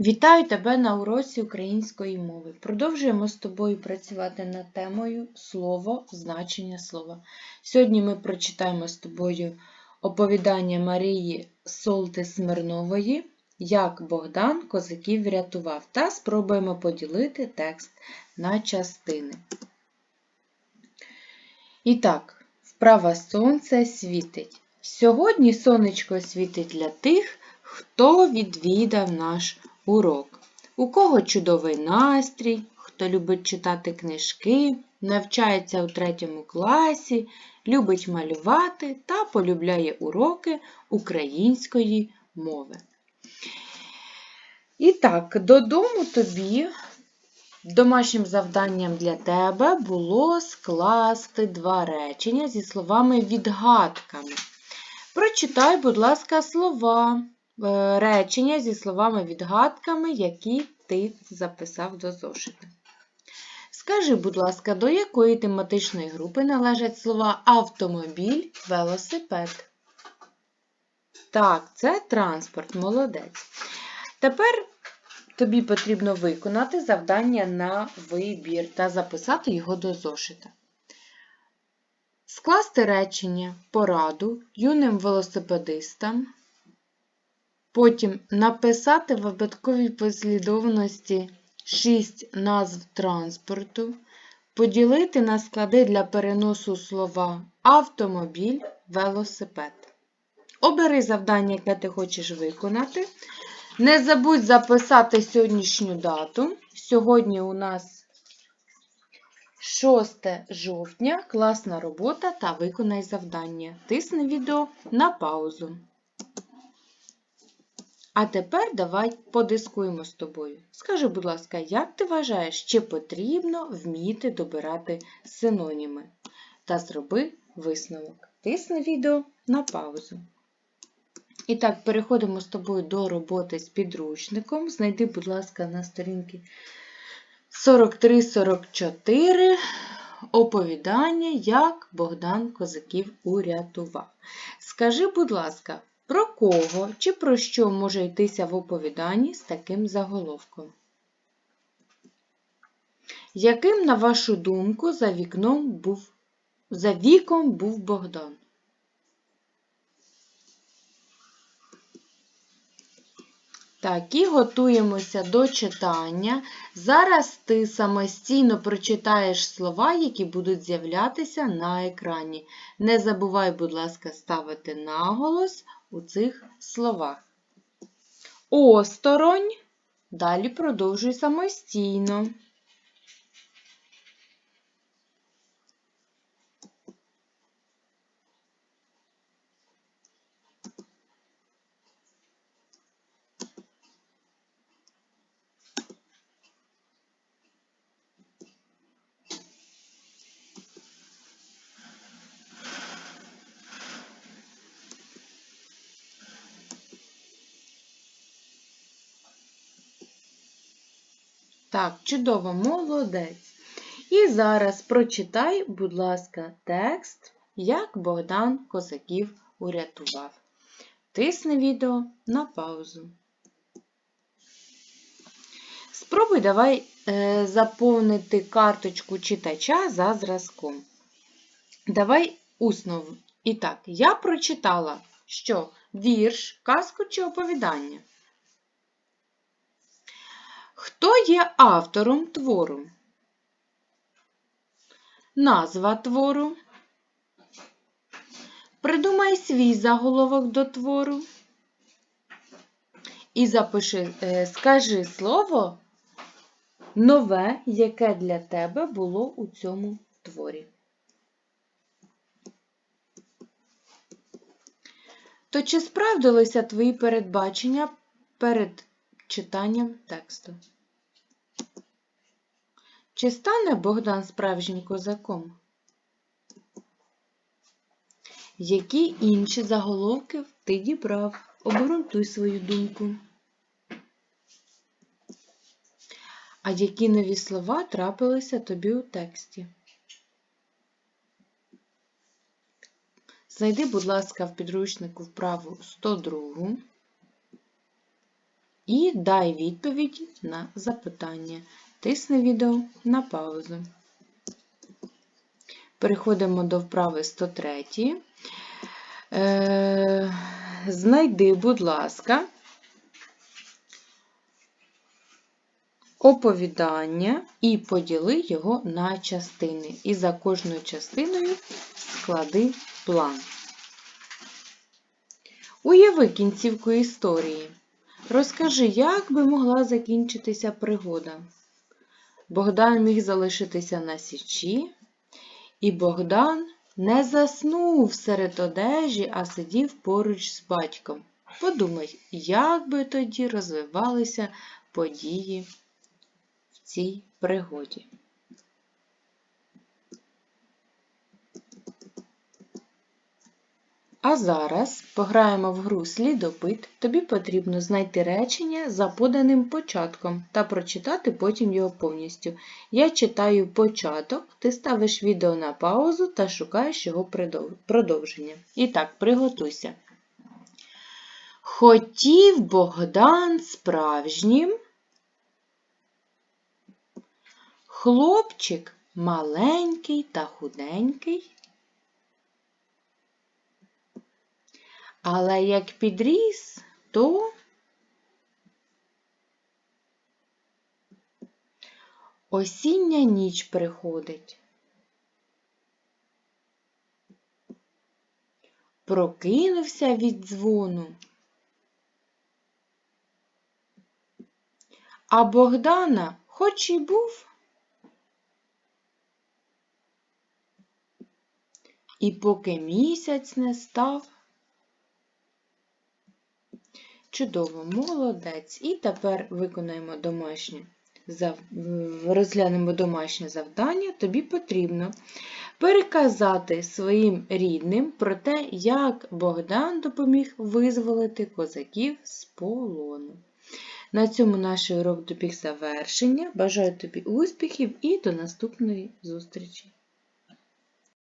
Вітаю тебе на уроці української мови. Продовжуємо з тобою працювати над темою слово, значення слова. Сьогодні ми прочитаємо з тобою оповідання Марії Солти Смирнової, як Богдан козаків врятував, та спробуємо поділити текст на частини. І так, вправа сонце світить. Сьогодні сонечко світить для тих, хто відвідав наш урок. У кого чудовий настрій, хто любить читати книжки, навчається у третьому класі, любить малювати та полюбляє уроки української мови. І так, додому тобі домашнім завданням для тебе було скласти два речення зі словами-відгадками. Прочитай, будь ласка, слова, речення зі словами-відгадками, які ти записав до зошита. Скажи, будь ласка, до якої тематичної групи належать слова автомобіль, велосипед? Так, це транспорт, молодець. Тепер тобі потрібно виконати завдання на вибір та записати його до зошита. Скласти речення пораду юним велосипедистам. Потім написати в випадковій послідовності 6 назв транспорту, поділити на склади для переносу слова автомобіль, велосипед. Обери завдання, яке ти хочеш виконати. Не забудь записати сьогоднішню дату. Сьогодні у нас 6 жовтня, класна робота та виконай завдання. Тисни відео на паузу. А тепер давай подискуємо з тобою. Скажи, будь ласка, як ти вважаєш, чи потрібно вміти добирати синоніми? Та зроби висновок. Тисни відео на паузу. І так, переходимо з тобою до роботи з підручником. Знайди, будь ласка, на сторінки 43-44 оповідання, як Богдан Козаків урятував. Скажи, будь ласка, про кого чи про що може йтися в оповіданні з таким заголовком? Яким, на вашу думку, за вікном був, за віком був Богдан? Так, і готуємося до читання. Зараз ти самостійно прочитаєш слова, які будуть з'являтися на екрані. Не забувай, будь ласка, ставити наголос у цих словах. Осторонь. Далі продовжуй самостійно. Так, чудово, молодець. І зараз прочитай, будь ласка, текст, як Богдан Козаків урятував. Тисни відео на паузу. Спробуй давай е, заповнити карточку читача за зразком. Давай усно. І так, я прочитала, що вірш, казку чи оповідання. Хто є автором твору? Назва твору. Придумай свій заголовок до твору. І запиши, е, скажи слово нове, яке для тебе було у цьому творі. То чи справдилися твої передбачення перед читанням тексту? Чи стане Богдан справжнім козаком? Які інші заголовки ти дібрав? Обґрунтуй свою думку. А які нові слова трапилися тобі у тексті? Знайди, будь ласка, в підручнику вправу 102 і дай відповідь на запитання. Тисни відео на паузу. Переходимо до вправи 103. Е, Знайди, будь ласка, оповідання і поділи його на частини. І за кожною частиною склади план. Уяви кінцівку історії. Розкажи, як би могла закінчитися пригода. Богдан міг залишитися на січі, і Богдан не заснув серед одежі, а сидів поруч з батьком. Подумай, як би тоді розвивалися події в цій пригоді. А зараз пограємо в гру слідопит. Тобі потрібно знайти речення за поданим початком та прочитати потім його повністю. Я читаю початок, ти ставиш відео на паузу та шукаєш його продовження. І так, приготуйся. Хотів Богдан справжнім. Хлопчик маленький та худенький. Але як підріс, то осіння ніч приходить. Прокинувся від дзвону. А Богдана хоч і був. І поки місяць не став, Чудово, молодець. І тепер виконаємо домашнє розглянемо домашнє завдання, тобі потрібно переказати своїм рідним про те, як Богдан допоміг визволити козаків з полону. На цьому наш урок добіг завершення. Бажаю тобі успіхів і до наступної зустрічі!